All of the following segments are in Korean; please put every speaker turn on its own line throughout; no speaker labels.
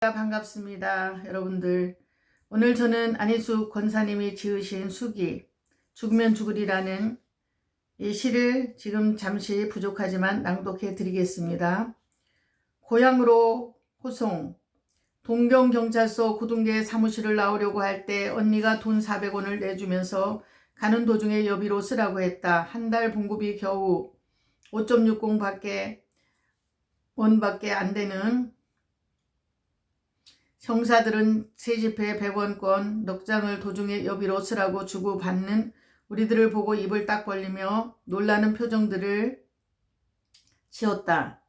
반갑습니다. 여러분들. 오늘 저는 안희숙 권사님이 지으신 수기, 죽으면 죽으리라는 이 시를 지금 잠시 부족하지만 낭독해 드리겠습니다. 고향으로 호송, 동경경찰서 고등계 사무실을 나오려고 할 때 언니가 돈 400원을 내주면서 가는 도중에 여비로 쓰라고 했다. 한 달 봉급이 겨우 5.60 밖에 원 밖에 안 되는 형사들은 세집회 100원권 넉 장을 도중에 여비로 쓰라고 주고 받는 우리들을 보고 입을 딱 벌리며 놀라는 표정들을 지었다.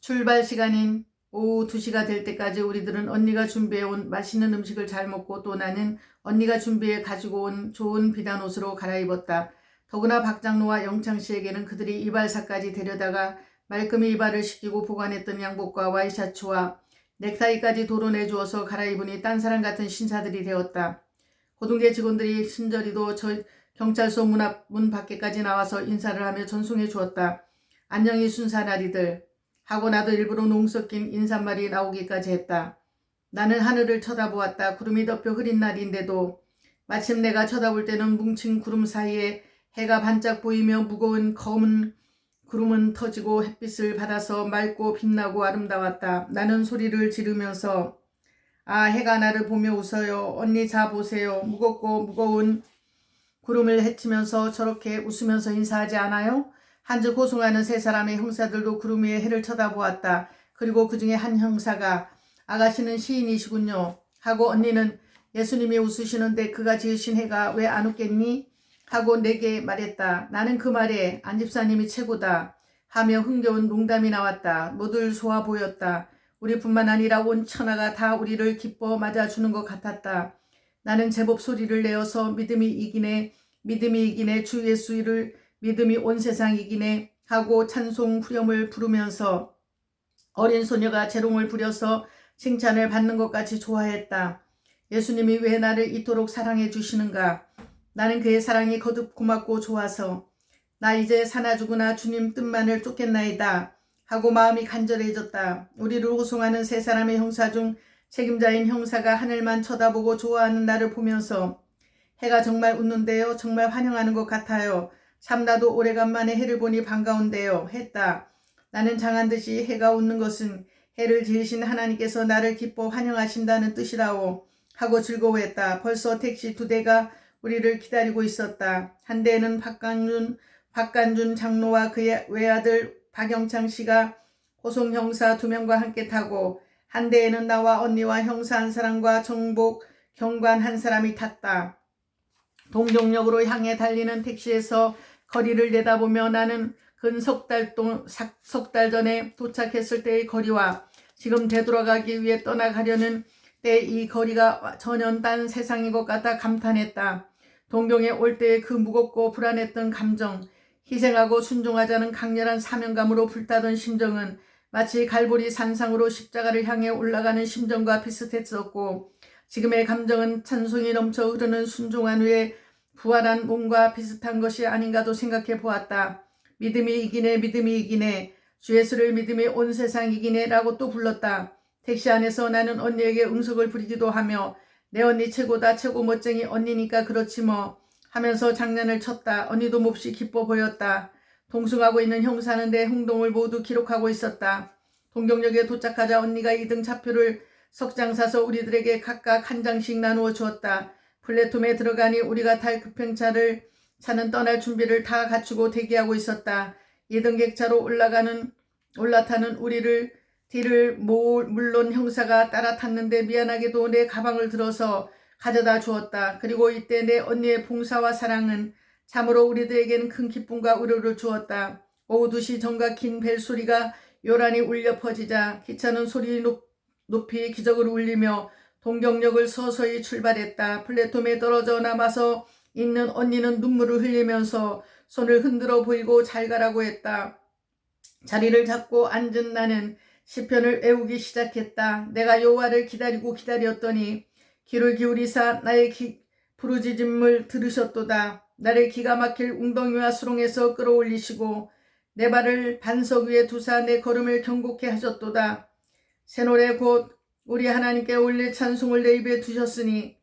출발 시간인 오후 2시가 될 때까지 우리들은 언니가 준비해온 맛있는 음식을 잘 먹고 또 나는 언니가 준비해 가지고 온 좋은 비단 옷으로 갈아입었다. 더구나 박장로와 영창 씨에게는 그들이 이발사까지 데려다가 말끔히 이발을 시키고 보관했던 양복과 와이셔츠와 넥타이까지 도로 내 주어서 갈아입으니 딴 사람 같은 신사들이 되었다. 고등계 직원들이 신저리도 저 경찰서 문 앞 문 밖에까지 나와서 인사를 하며 전송해 주었다. 안녕히 순사나리들 하고 나도 일부러 농 섞인 인사말이 나오기까지 했다. 나는 하늘을 쳐다보았다. 구름이 덮여 흐린 날인데도 마침 내가 쳐다볼 때는 뭉친 구름 사이에 해가 반짝 보이며 무거운 검은 구름은 터지고 햇빛을 받아서 맑고 빛나고 아름다웠다. 나는 소리를 지르면서 아 해가 나를 보며 웃어요. 언니 자 보세요. 무겁고 무거운 구름을 헤치면서 저렇게 웃으면서 인사하지 않아요? 한즉 호송하는 세 사람의 형사들도 구름 위에 해를 쳐다보았다. 그리고 그 중에 한 형사가 아가씨는 시인이시군요. 하고 언니는 예수님이 웃으시는데 그가 지으신 해가 왜 안 웃겠니? 하고 내게 말했다. 나는 그 말에 안 집사님이 최고다. 하며 흥겨운 농담이 나왔다. 모두 소아 보였다. 우리뿐만 아니라 온 천하가 다 우리를 기뻐 맞아주는 것 같았다. 나는 제법 소리를 내어서 믿음이 이기네, 믿음이 이기네, 주 예수를 믿음이 온 세상 이기네 하고 찬송 후렴을 부르면서 어린 소녀가 재롱을 부려서 칭찬을 받는 것 같이 좋아했다. 예수님이 왜 나를 이토록 사랑해 주시는가? 나는 그의 사랑이 거듭 고맙고 좋아서 나 이제 사나 죽으나 주님 뜻만을 쫓겠나이다 하고 마음이 간절해졌다. 우리를 호송하는 세 사람의 형사 중 책임자인 형사가 하늘만 쳐다보고 좋아하는 나를 보면서 해가 정말 웃는데요. 정말 환영하는 것 같아요. 참 나도 오래간만에 해를 보니 반가운데요. 했다. 나는 장한 듯이 해가 웃는 것은 해를 지으신 하나님께서 나를 기뻐 환영하신다는 뜻이라오 하고 즐거워했다. 벌써 택시 두 대가 우리를 기다리고 있었다. 한 대는 박강준, 박간준 장로와 그의 외아들 박영창 씨가 호송 형사 두 명과 함께 타고 한 대에는 나와 언니와 형사 한 사람과 정복 경관 한 사람이 탔다. 동경역으로 향해 달리는 택시에서 거리를 내다보며 나는 근 석달 동, 석달 전에 도착했을 때의 거리와 지금 되돌아가기 위해 떠나가려는 때 이 거리가 전혀 딴 세상인 것 같아 감탄했다. 동경에 올 때의 그 무겁고 불안했던 감정, 희생하고 순종하자는 강렬한 사명감으로 불타던 심정은 마치 갈보리 산상으로 십자가를 향해 올라가는 심정과 비슷했었고 지금의 감정은 찬송이 넘쳐 흐르는 순종한 후에 부활한 몸과 비슷한 것이 아닌가도 생각해 보았다. 믿음이 이기네 믿음이 이기네 주 예수를 믿음이 온 세상 이기네 라고 또 불렀다. 택시 안에서 나는 언니에게 응석을 부리기도 하며 내 언니 최고다 최고 멋쟁이 언니니까 그렇지 뭐 하면서 장난을 쳤다. 언니도 몹시 기뻐 보였다. 동승하고 있는 형사는 내 행동을 모두 기록하고 있었다. 동경역에 도착하자 언니가 2등 차표를 석장 사서 우리들에게 각각 한 장씩 나누어 주었다. 플랫폼에 들어가니 우리가 탈 급행차를 차는 떠날 준비를 다 갖추고 대기하고 있었다. 2등 객차로 올라가는 올라타는 우리를 뒤를 모, 물론 형사가 따라 탔는데 미안하게도 내 가방을 들어서 가져다 주었다. 그리고 이때 내 언니의 봉사와 사랑은 참으로 우리들에게는 큰 기쁨과 위로를 주었다. 오후 2시 전과 긴 벨소리가 요란히 울려 퍼지자 기차는 소리 높, 높이 기적을 울리며 동경역을 서서히 출발했다. 플랫폼에 떨어져 남아서 있는 언니는 눈물을 흘리면서 손을 흔들어 보이고 잘 가라고 했다. 자리를 잡고 앉은 나는 시편을 외우기 시작했다. 내가 여호와를 기다리고 기다렸더니 귀를 기울이사 나의 기, 부르짖음을 들으셨도다. 나를 기가 막힐 웅덩이와 수렁에서 끌어올리시고 내 발을 반석 위에 두사 내 걸음을 경고케 하셨도다. 새 노래 곧 우리 하나님께 올릴 찬송을 내 입에 두셨으니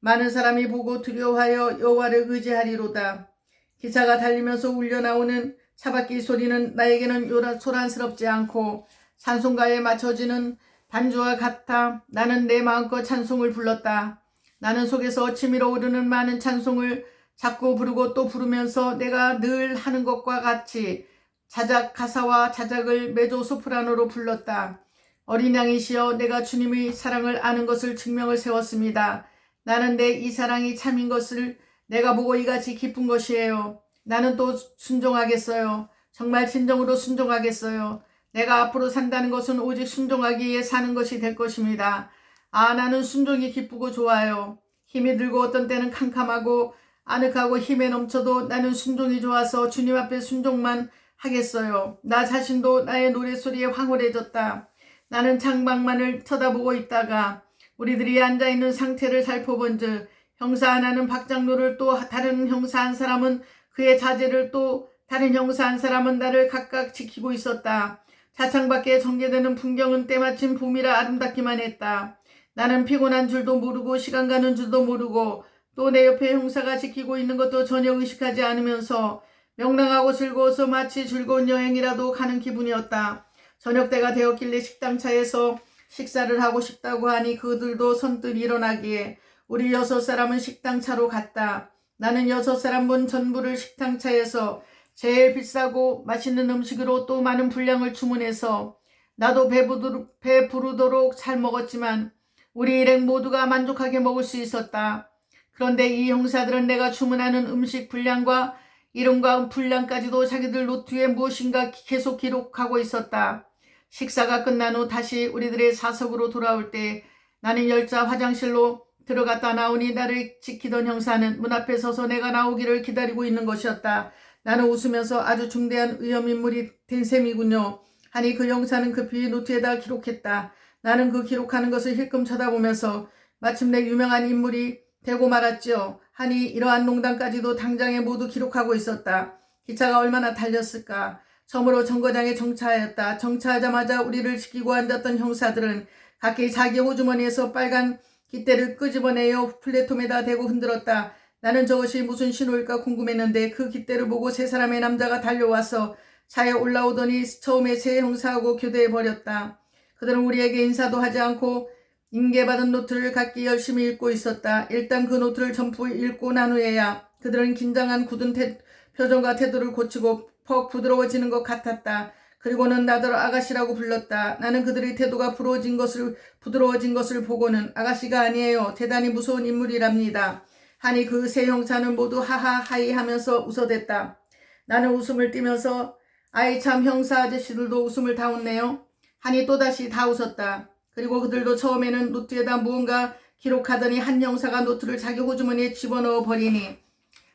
많은 사람이 보고 두려워하여 여호와를 의지하리로다. 기차가 달리면서 울려 나오는 차바퀴 소리는 나에게는 요란 소란스럽지 않고 찬송가에 맞춰지는 반주와 같아 나는 내 마음껏 찬송을 불렀다. 나는 속에서 치밀어 오르는 많은 찬송을 자꾸 부르고 또 부르면서 내가 늘 하는 것과 같이 자작 가사와 자작을 메조 소프라노로 불렀다. 어린 양이시여 내가 주님의 사랑을 아는 것을 증명을 세웠습니다. 나는 내 이 사랑이 참인 것을 내가 보고 이같이 기쁜 것이에요. 나는 또 순종하겠어요. 정말 진정으로 순종하겠어요. 내가 앞으로 산다는 것은 오직 순종하기 위해 사는 것이 될 것입니다. 아, 나는 순종이 기쁘고 좋아요. 힘이 들고 어떤 때는 캄캄하고 아늑하고 힘에 넘쳐도 나는 순종이 좋아서 주님 앞에 순종만 하겠어요. 나 자신도 나의 노래소리에 황홀해졌다. 나는 창밖만을 쳐다보고 있다가 우리들이 앉아있는 상태를 살펴본 즉 형사 하나는 박장로를 또 다른 형사 한 사람은 그의 자제를 또 다른 형사 한 사람은 나를 각각 지키고 있었다. 차창밖에 전개되는 풍경은 때마침 봄이라 아름답기만 했다. 나는 피곤한 줄도 모르고 시간 가는 줄도 모르고 또 내 옆에 형사가 지키고 있는 것도 전혀 의식하지 않으면서 명랑하고 즐거워서 마치 즐거운 여행이라도 가는 기분이었다. 저녁 때가 되었길래 식당 차에서 식사를 하고 싶다고 하니 그들도 선뜻 일어나기에 우리 여섯 사람은 식당 차로 갔다. 나는 여섯 사람 분 전부를 식당 차에서 제일 비싸고 맛있는 음식으로 또 많은 분량을 주문해서 나도 배부르도록, 잘 먹었지만 우리 일행 모두가 만족하게 먹을 수 있었다. 그런데 이 형사들은 내가 주문하는 음식 분량과 이름과 분량까지도 자기들 노트에 무엇인가 계속 기록하고 있었다. 식사가 끝난 후 다시 우리들의 사석으로 돌아올 때 나는 열차 화장실로 들어갔다 나오니 나를 지키던 형사는 문 앞에 서서 내가 나오기를 기다리고 있는 것이었다. 나는 웃으면서 아주 중대한 위험인물이 된 셈이군요. 하니 그 형사는 급히 노트에다 기록했다. 나는 그 기록하는 것을 힐끔 쳐다보면서 마침내 유명한 인물이 되고 말았지요. 하니 이러한 농담까지도 당장에 모두 기록하고 있었다. 기차가 얼마나 달렸을까. 처음으로 정거장에 정차하였다. 정차하자마자 우리를 지키고 앉았던 형사들은 각기 자기 호주머니에서 빨간 깃대를 끄집어내어 플랫폼에다 대고 흔들었다. 나는 저것이 무슨 신호일까 궁금했는데 그 깃대를 보고 세 사람의 남자가 달려와서 차에 올라오더니 처음에 세 형사하고 교대해 버렸다. 그들은 우리에게 인사도 하지 않고 인계받은 노트를 각기 열심히 읽고 있었다. 일단 그 노트를 전부 읽고 난 후에야 그들은 긴장한 굳은 태, 표정과 태도를 고치고 퍽 부드러워지는 것 같았다. 그리고는 나더러 아가씨라고 불렀다. 나는 그들의 태도가 부러워진 것을 부드러워진 것을 보고는 아가씨가 아니에요. 대단히 무서운 인물이랍니다. 하니 그 세 형사는 모두 하하하이 하면서 웃어댔다. 나는 웃음을 띠면서 아이 참 형사 아저씨들도 웃음을 다 웃네요. 하니 또다시 다 웃었다. 그리고 그들도 처음에는 노트에다 무언가 기록하더니 한 형사가 노트를 자기 호주머니에 집어넣어 버리니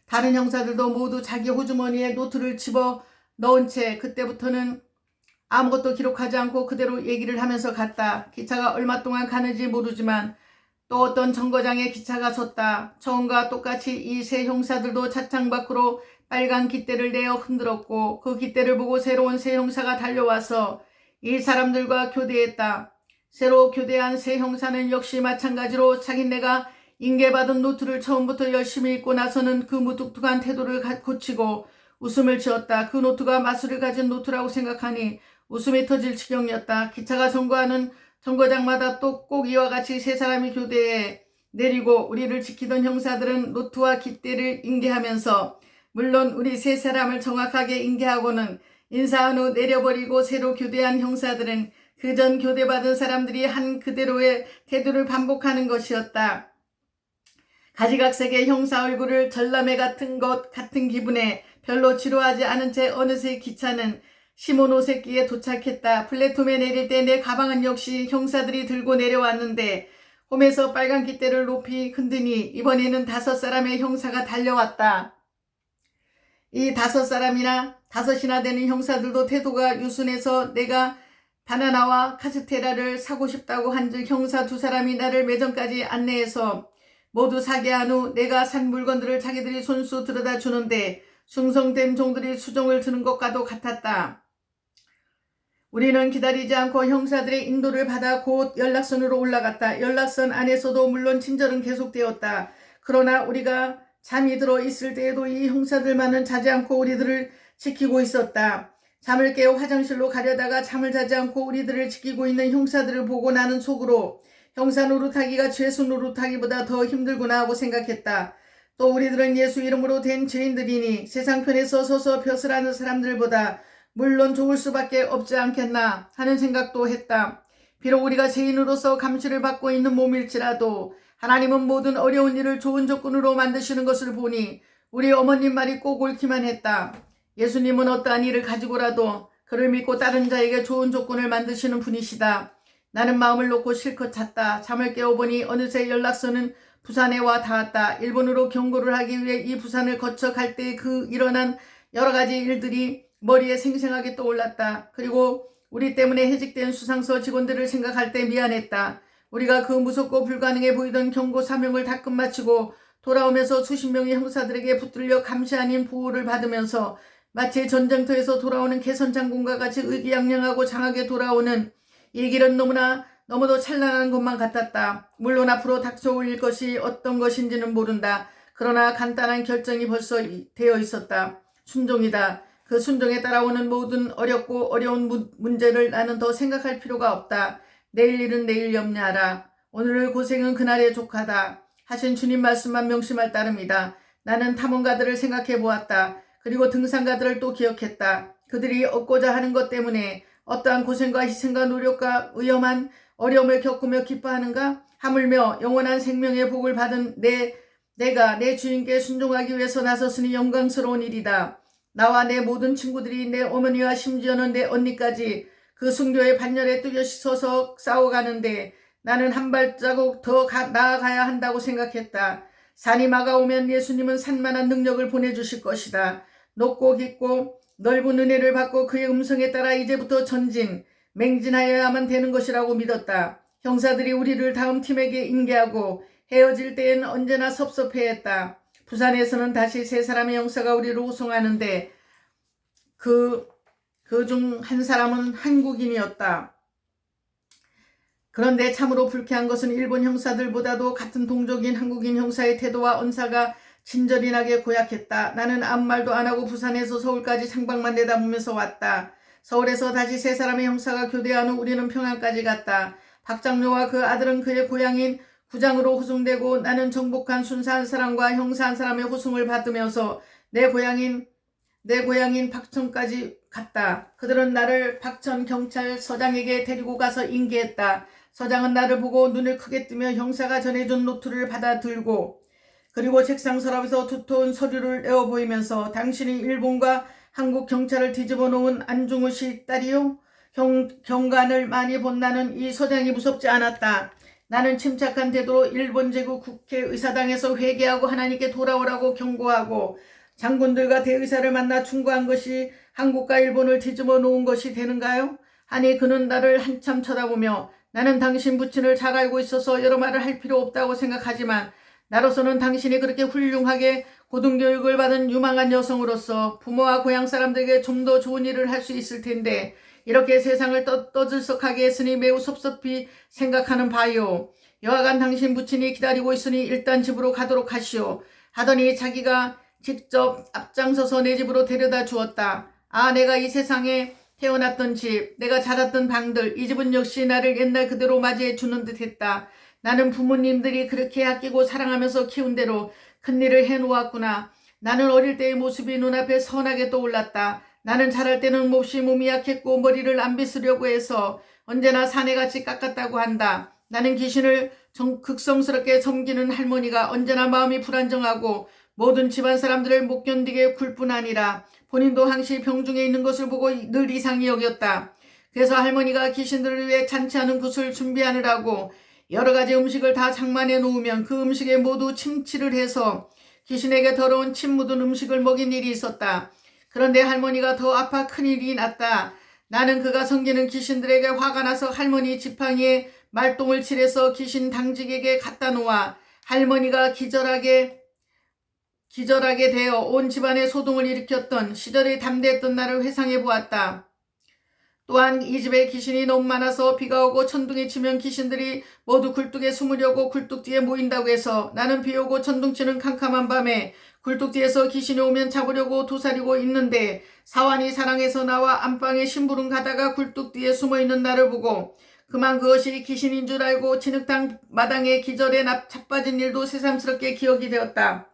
다른 형사들도 모두 자기 호주머니에 노트를 집어 넣은 채 그때부터는 아무것도 기록하지 않고 그대로 얘기를 하면서 갔다. 기차가 얼마 동안 가는지 모르지만 또 어떤 정거장에 기차가 섰다. 처음과 똑같이 이 세 형사들도 차창 밖으로 빨간 깃대를 내어 흔들었고 그 깃대를 보고 새로운 세 형사가 달려와서 이 사람들과 교대했다. 새로 교대한 세 형사는 역시 마찬가지로 자기네가 인계받은 노트를 처음부터 열심히 읽고 나서는 그 무뚝뚝한 태도를 고치고 웃음을 지었다. 그 노트가 마술을 가진 노트라고 생각하니 웃음이 터질 지경이었다. 기차가 정거하는 정거장마다 또 꼭 이와 같이 세 사람이 교대에 내리고 우리를 지키던 형사들은 노트와 깃대를 인계하면서 물론 우리 세 사람을 정확하게 인계하고는 인사한 후 내려버리고 새로 교대한 형사들은 그 전 교대받은 사람들이 한 그대로의 태도를 반복하는 것이었다. 가지각색의 형사 얼굴을 전람회 같은 것 같은 기분에 별로 지루하지 않은 채 어느새 기차는 시모노세끼에 도착했다. 플랫폼에 내릴 때 내 가방은 역시 형사들이 들고 내려왔는데 홈에서 빨간 깃대를 높이 흔드니 이번에는 다섯 사람의 형사가 달려왔다. 이 다섯 사람이나 다섯이나 되는 형사들도 태도가 유순해서 내가 바나나와 카스테라를 사고 싶다고 한즉 형사 두 사람이 나를 매점까지 안내해서 모두 사게 한 후 내가 산 물건들을 자기들이 손수 들여다 주는데 충성된 종들이 수종을 드는 것과도 같았다. 우리는 기다리지 않고 형사들의 인도를 받아 곧 연락선으로 올라갔다. 연락선 안에서도 물론 친절은 계속되었다. 그러나 우리가 잠이 들어 있을 때에도 이 형사들만은 자지 않고 우리들을 지키고 있었다. 잠을 깨어 화장실로 가려다가 잠을 자지 않고 우리들을 지키고 있는 형사들을 보고 나는 속으로 형사 노릇하기가 죄수 노릇하기보다 더 힘들구나 하고 생각했다. 또 우리들은 예수 이름으로 된 죄인들이니 세상 편에서 서서 벼슬하는 사람들보다 물론 좋을 수밖에 없지 않겠나 하는 생각도 했다. 비록 우리가 죄인으로서 감시를 받고 있는 몸일지라도 하나님은 모든 어려운 일을 좋은 조건으로 만드시는 것을 보니 우리 어머님 말이 꼭 옳기만 했다. 예수님은 어떠한 일을 가지고라도 그를 믿고 다른 자에게 좋은 조건을 만드시는 분이시다. 나는 마음을 놓고 실컷 잤다. 잠을 깨어보니 어느새 연락선은 부산에 와 닿았다. 일본으로 경고를 하기 위해 이 부산을 거쳐 갈 때 그 일어난 여러 가지 일들이 머리에 생생하게 떠올랐다. 그리고 우리 때문에 해직된 수상서 직원들을 생각할 때 미안했다. 우리가 그 무섭고 불가능해 보이던 경고 사명을 다 끝마치고 돌아오면서 수십 명의 형사들에게 붙들려 감시 아닌 보호를 받으면서 마치 전쟁터에서 돌아오는 개선 장군과 같이 의기양양하고 장하게 돌아오는 이 길은 너무나 너무도 찬란한 것만 같았다. 물론 앞으로 닥쳐올 것이 어떤 것인지는 모른다. 그러나 간단한 결정이 벌써 되어 있었다. 순종이다. 그 순종에 따라오는 모든 어렵고 어려운 무, 문제를 나는 더 생각할 필요가 없다. 내일 일은 내일 염려하라. 오늘의 고생은 그날의 족하다. 하신 주님 말씀만 명심할 따름이다. 나는 탐험가들을 생각해 보았다. 그리고 등산가들을 또 기억했다. 그들이 얻고자 하는 것 때문에 어떠한 고생과 희생과 노력과 위험한 어려움을 겪으며 기뻐하는가? 하물며 영원한 생명의 복을 받은 내 내가 내 주인께 순종하기 위해서 나섰으니 영광스러운 일이다. 나와 내 모든 친구들이 내 어머니와 심지어는 내 언니까지 그 순교의 반열에 뚜렷이 서서 싸워가는데 나는 한 발자국 더 가, 나아가야 한다고 생각했다. 산이 막아오면 예수님은 산만한 능력을 보내주실 것이다. 높고 깊고 넓은 은혜를 받고 그의 음성에 따라 이제부터 전진, 맹진하여야만 되는 것이라고 믿었다. 형사들이 우리를 다음 팀에게 인계하고 헤어질 때엔 언제나 섭섭해했다. 부산에서는 다시 세 사람의 형사가 우리를 호송하는데 그 그 중 한 사람은 한국인이었다. 그런데 참으로 불쾌한 것은 일본 형사들보다도 같은 동족인 한국인 형사의 태도와 언사가 친절히 나게 고약했다. 나는 아무 말도 안 하고 부산에서 서울까지 창밖만 내다보면서 왔다. 서울에서 다시 세 사람의 형사가 교대한 후 우리는 평안까지 갔다. 박장료와 그 아들은 그의 고향인 구장으로 호송되고 나는 정복한 순사한 사람과 형사 한 사람의 호송을 받으면서 내 고향인 내 고향인 박천까지 갔다. 그들은 나를 박천 경찰서장에게 데리고 가서 인계했다. 서장은 나를 보고 눈을 크게 뜨며 형사가 전해준 노트를 받아 들고 그리고 책상 서랍에서 두터운 서류를 내어 보이면서 당신이 일본과 한국 경찰을 뒤집어 놓은 안중우 씨 딸이요? 경, 경관을 많이 본 나는 이 서장이 무섭지 않았다. 나는 침착한 태도로 일본 제국 국회의사당에서 회개하고 하나님께 돌아오라고 경고하고 장군들과 대의사를 만나 충고한 것이 한국과 일본을 뒤집어 놓은 것이 되는가요? 아니 그는 나를 한참 쳐다보며 나는 당신 부친을 잘 알고 있어서 여러 말을 할 필요 없다고 생각하지만 나로서는 당신이 그렇게 훌륭하게 고등교육을 받은 유망한 여성으로서 부모와 고향 사람들에게 좀 더 좋은 일을 할 수 있을 텐데 이렇게 세상을 떠, 떠들썩하게 했으니 매우 섭섭히 생각하는 바요. 여하간 당신 부친이 기다리고 있으니 일단 집으로 가도록 하시오. 하더니 자기가 직접 앞장서서 내 집으로 데려다 주었다. 아 내가 이 세상에 태어났던 집, 내가 자랐던 방들, 이 집은 역시 나를 옛날 그대로 맞이해 주는 듯 했다. 나는 부모님들이 그렇게 아끼고 사랑하면서 키운 대로 큰 일을 해 놓았구나. 나는 어릴 때의 모습이 눈앞에 선하게 떠올랐다. 나는 자랄 때는 몹시 몸이 약했고 머리를 안 빗으려고 해서 언제나 사내같이 깎았다고 한다. 나는 귀신을 정, 극성스럽게 섬기는 할머니가 언제나 마음이 불안정하고 모든 집안 사람들을 못 견디게 굴 뿐 아니라 본인도 항시 병중에 있는 것을 보고 늘 이상히 여겼다. 그래서 할머니가 귀신들을 위해 잔치하는 굿을 준비하느라고 여러 가지 음식을 다 장만해 놓으면 그 음식에 모두 침치를 해서 귀신에게 더러운 침 묻은 음식을 먹인 일이 있었다. 그런데 할머니가 더 아파 큰일이 났다. 나는 그가 섬기는 귀신들에게 화가 나서 할머니 지팡이에 말똥을 칠해서 귀신 당직에게 갖다 놓아 할머니가 기절하게 기절하게 되어 온 집안에 소동을 일으켰던 시절이 담대했던 나를 회상해 보았다. 또한 이 집에 귀신이 너무 많아서 비가 오고 천둥이 치면 귀신들이 모두 굴뚝에 숨으려고 굴뚝 뒤에 모인다고 해서 나는 비 오고 천둥 치는 캄캄한 밤에 굴뚝 뒤에서 귀신이 오면 잡으려고 도사리고 있는데 사환이 사랑해서 나와 안방에 심부름 가다가 굴뚝 뒤에 숨어 있는 나를 보고 그만 그것이 귀신인 줄 알고 진흙탕 마당에 기절에 납 자빠진 일도 새삼스럽게 기억이 되었다.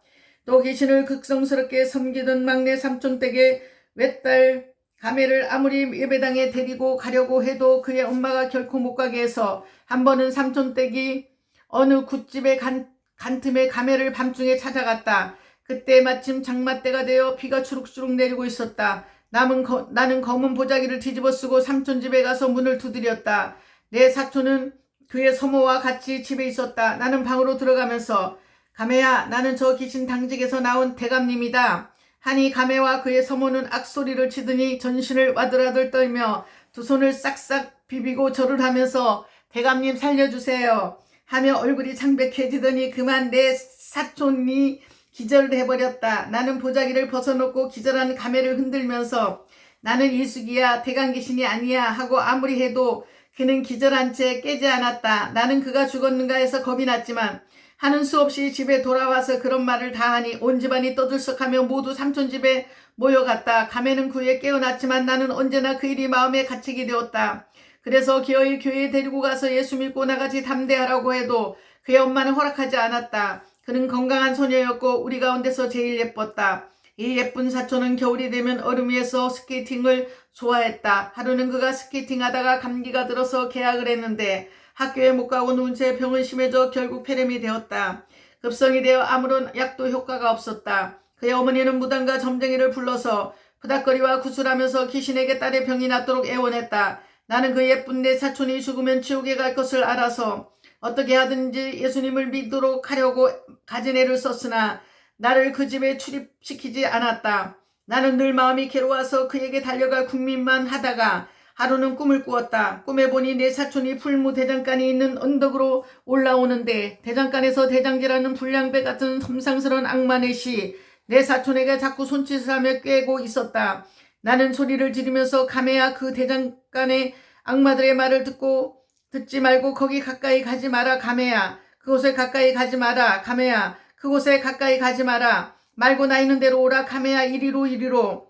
또 귀신을 극성스럽게 섬기던 막내 삼촌 댁에 외딸 가매를 아무리 예배당에 데리고 가려고 해도 그의 엄마가 결코 못 가게 해서 한 번은 삼촌 댁이 어느 굿집에 간, 간 틈에 가매를 밤중에 찾아갔다. 그때 마침 장마 때가 되어 비가 추룩추룩 내리고 있었다. 남은 거, 나는 검은 보자기를 뒤집어 쓰고 삼촌 집에 가서 문을 두드렸다. 내 사촌은 그의 서모와 같이 집에 있었다. 나는 방으로 들어가면서 가매야 나는 저 귀신 당직에서 나온 대감님이다. 하니 가매와 그의 서모는 악소리를 치더니 전신을 와들와들 떨며 두 손을 싹싹 비비고 절을 하면서 대감님 살려주세요 하며 얼굴이 창백해지더니 그만 내 사촌이 기절을 해버렸다. 나는 보자기를 벗어놓고 기절한 가매를 흔들면서 나는 이숙이야 대감 귀신이 아니야 하고 아무리 해도 그는 기절한 채 깨지 않았다. 나는 그가 죽었는가 해서 겁이 났지만 하는 수 없이 집에 돌아와서 그런 말을 다 하니 온 집안이 떠들썩하며 모두 삼촌 집에 모여갔다. 가매는 그 후에 깨어났지만 나는 언제나 그 일이 마음에 갇히게 되었다. 그래서 기어이 교회에 데리고 가서 예수 믿고 나같이 담대하라고 해도 그의 엄마는 허락하지 않았다. 그는 건강한 소녀였고 우리 가운데서 제일 예뻤다. 이 예쁜 사촌은 겨울이 되면 얼음 위에서 스케이팅을 좋아했다. 하루는 그가 스케이팅하다가 감기가 들어서 계약을 했는데 학교에 못 가고 채 병은 심해져 결국 폐렴이 되었다. 급성이 되어 아무런 약도 효과가 없었다. 그의 어머니는 무당과 점쟁이를 불러서 부닥거리와 구슬하면서 귀신에게 딸의 병이 낫도록 애원했다. 나는 그 예쁜 내 사촌이 죽으면 지옥에 갈 것을 알아서 어떻게 하든지 예수님을 믿도록 하려고 가진 애를 썼으나 나를 그 집에 출입시키지 않았다. 나는 늘 마음이 괴로워서 그에게 달려갈 국민만 하다가 하루는 꿈을 꾸었다. 꿈에 보니 내 사촌이 풀무 대장간이 있는 언덕으로 올라오는데 대장간에서 대장지라는 불량배 같은 섬상스러운 악마넷이 내 사촌에게 자꾸 손짓을 하며 꿰고 있었다. 나는 소리를 지르면서 가메야 그 대장간의 악마들의 말을 듣고 듣지 말고 거기 가까이 가지 마라 가메야. 그곳에 가까이 가지 마라 가메야. 그곳에 가까이 가지 마라. 말고 나 있는 대로 오라 가메야. 이리로 이리로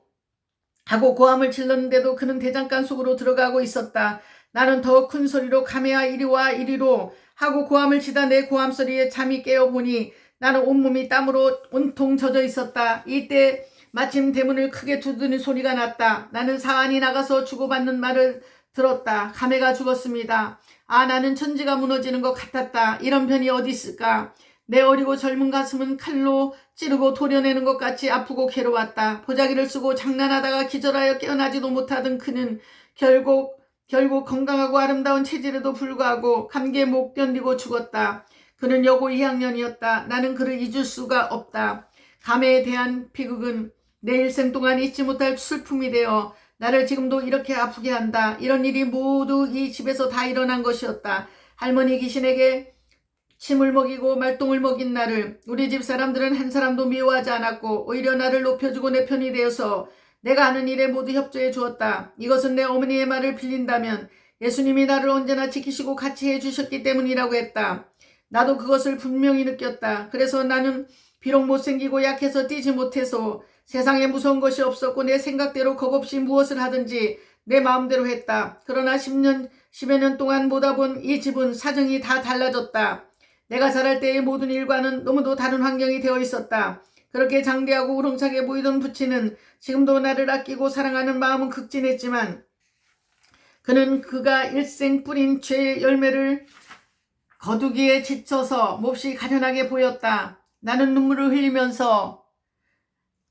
하고 고함을 질렀는데도 그는 대장간 속으로 들어가고 있었다. 나는 더 큰 소리로 가메야 이리와 이리로 하고 고함을 치다 내 고함 소리에 잠이 깨어 보니 나는 온몸이 땀으로 온통 젖어 있었다. 이때 마침 대문을 크게 두드는 소리가 났다. 나는 사안이 나가서 주고받는 말을 들었다. 가메가 죽었습니다. 아 나는 천지가 무너지는 것 같았다. 이런 편이 어디 있을까? 내 어리고 젊은 가슴은 칼로 찌르고 도려내는 것 같이 아프고 괴로웠다. 보자기를 쓰고 장난하다가 기절하여 깨어나지도 못하던 그는 결국 결국 건강하고 아름다운 체질에도 불구하고 감기에 못 견디고 죽었다. 그는 여고 2학년이었다. 나는 그를 잊을 수가 없다. 감에 대한 비극은 내 일생 동안 잊지 못할 슬픔이 되어 나를 지금도 이렇게 아프게 한다. 이런 일이 모두 이 집에서 다 일어난 것이었다. 할머니 귀신에게 침을 먹이고 말똥을 먹인 나를 우리 집 사람들은 한 사람도 미워하지 않았고 오히려 나를 높여주고 내 편이 되어서 내가 하는 일에 모두 협조해 주었다. 이것은 내 어머니의 말을 빌린다면 예수님이 나를 언제나 지키시고 같이 해주셨기 때문이라고 했다. 나도 그것을 분명히 느꼈다. 그래서 나는 비록 못생기고 약해서 뛰지 못해서 세상에 무서운 것이 없었고 내 생각대로 겁없이 무엇을 하든지 내 마음대로 했다. 그러나 10년, 10여 년 동안 보다 본 이 집은 사정이 다 달라졌다. 내가 자랄 때의 모든 일과는 너무도 다른 환경이 되어 있었다. 그렇게 장대하고 우렁차게 보이던 부치는 지금도 나를 아끼고 사랑하는 마음은 극진했지만 그는 그가 일생 뿌린 죄의 열매를 거두기에 지쳐서 몹시 가련하게 보였다. 나는 눈물을 흘리면서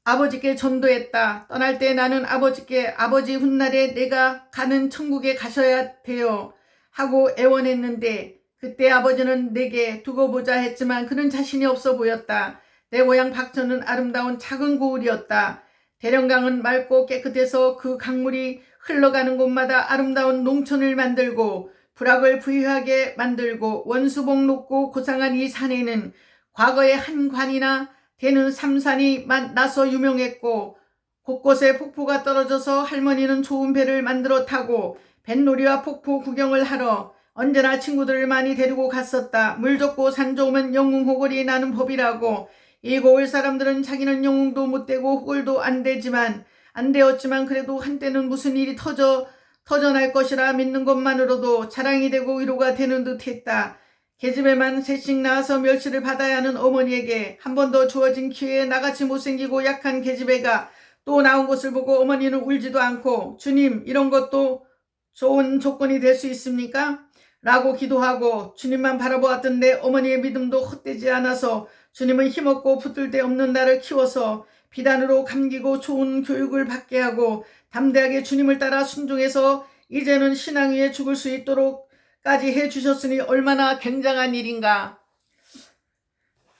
아버지께 전도했다. 떠날 때 나는 아버지께 아버지 훗날에 내가 가는 천국에 가셔야 돼요. 하고 애원했는데 그때 아버지는 내게 두고 보자 했지만 그는 자신이 없어 보였다. 내 고향 박천은 아름다운 작은 고을이었다. 대령강은 맑고 깨끗해서 그 강물이 흘러가는 곳마다 아름다운 농촌을 만들고 불악을 부유하게 만들고 원수복 높고 고상한 이 산에는 과거에 한 관이나 되는 삼산이 나서 유명했고 곳곳에 폭포가 떨어져서 할머니는 좋은 배를 만들어 타고 뱃놀이와 폭포 구경을 하러 언제나 친구들을 많이 데리고 갔었다. 물 좋고 산 좋으면 영웅 호걸이 나는 법이라고. 이 고을 사람들은 자기는 영웅도 못 되고 호걸도 안 되지만 안 되었지만 그래도 한때는 무슨 일이 터져 터져날 것이라 믿는 것만으로도 자랑이 되고 위로가 되는 듯 했다. 계집애만 셋씩 낳아서 멸시를 받아야 하는 어머니에게 한 번 더 주어진 기회에 나같이 못생기고 약한 계집애가 또 나온 것을 보고 어머니는 울지도 않고 주님 이런 것도 좋은 조건이 될 수 있습니까? 라고 기도하고 주님만 바라보았던데 어머니의 믿음도 헛되지 않아서 주님은 힘없고 붙들 데 없는 나를 키워서 비단으로 감기고 좋은 교육을 받게 하고 담대하게 주님을 따라 순종해서 이제는 신앙 위에 죽을 수 있도록까지 해 주셨으니 얼마나 굉장한 일인가.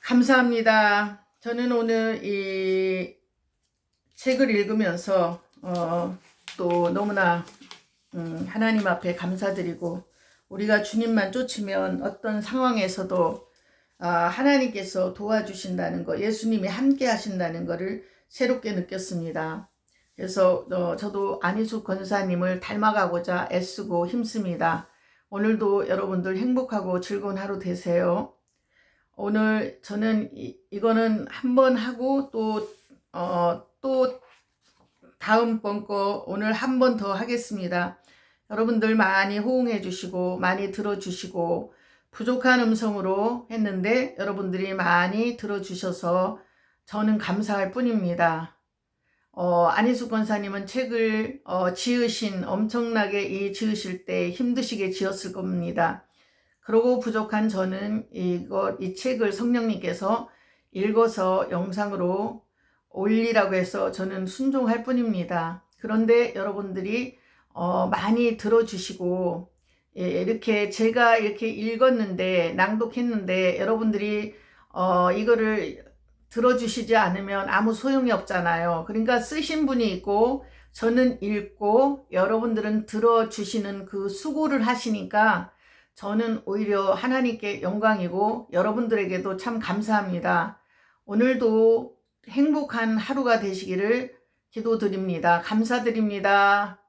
감사합니다. 저는 오늘 이 책을 읽으면서 어, 또 너무나 음, 하나님 앞에 감사드리고 우리가 주님만 쫓으면 어떤 상황에서도 아, 하나님께서 도와주신다는 거, 예수님이 함께 하신다는 것을 새롭게 느꼈습니다. 그래서 어, 저도 안희숙 권사님을 닮아가고자 애쓰고 힘씁니다. 오늘도 여러분들 행복하고 즐거운 하루 되세요. 오늘 저는 이, 이거는 한 번 하고 또, 어, 또 다음번 거 오늘 한 번 더 하겠습니다. 여러분들 많이 호응해 주시고 많이 들어주시고 부족한 음성으로 했는데 여러분들이 많이 들어주셔서 저는 감사할 뿐입니다. 어, 안희숙 권사님은 책을 어, 지으신 엄청나게 이 지으실 때 힘드시게 지었을 겁니다. 그러고 부족한 저는 이거 이 책을 성령님께서 읽어서 영상으로 올리라고 해서 저는 순종할 뿐입니다. 그런데 여러분들이 어, 많이 들어주시고 예, 이렇게 제가 이렇게 읽었는데 낭독했는데 여러분들이 어, 이거를 들어주시지 않으면 아무 소용이 없잖아요. 그러니까 쓰신 분이 있고 저는 읽고 여러분들은 들어주시는 그 수고를 하시니까 저는 오히려 하나님께 영광이고 여러분들에게도 참 감사합니다. 오늘도 행복한 하루가 되시기를 기도드립니다. 감사드립니다.